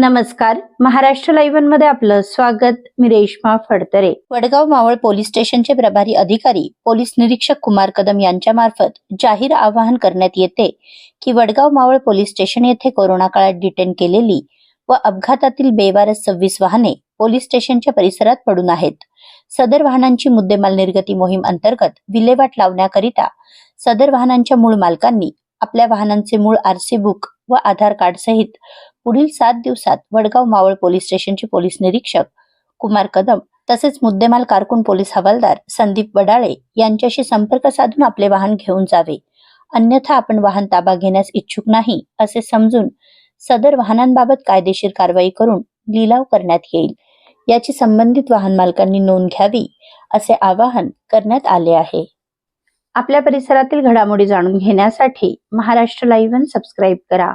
नमस्कार. महाराष्ट्र लाईव्हमध्ये आपलं स्वागत. मी रेश्मा फडतरे. वडगाव मावळ पोलीस स्टेशनचे प्रभारी अधिकारी पोलीस निरीक्षक कुमार कदम यांच्या मार्फत जाहीर आवाहन करण्यात येते की वडगाव मावळ पोलीस स्टेशन येथे कोरोना काळात डिटेन केलेली व अपघातातील बेवारस सव्वीस वाहने पोलीस स्टेशनच्या परिसरात पडून आहेत. सदर वाहनांची मुद्देमाल निर्गती मोहीम अंतर्गत विल्हेवाट लावण्याकरिता सदर वाहनांच्या मूळ मालकांनी आपल्या वाहनांचे मूळ आरसी बुक व आधार कार्ड सहित पुढील सात दिवसात वडगाव मावळ पोलीस स्टेशनचे पोलीस निरीक्षक कुमार कदम तसेच मुद्देमाल कारकून पोलीस हवालदार संदीप वडाळे यांच्याशी संपर्क साधून आपले वाहन घेऊन जावे. अन्यथा आपण वाहन ताबा घेण्यास इच्छुक नाही असे समजून सदर वाहनांबाबत कायदेशीर कारवाई करून लिलाव करण्यात येईल. याची संबंधित वाहन मालकांनी नोंद घ्यावी असे आवाहन करण्यात आले आहे. आपल्या परिसरातील घडामोडी जाणून घेण्यासाठी महाराष्ट्र लाईव्ह सबस्क्राईब करा.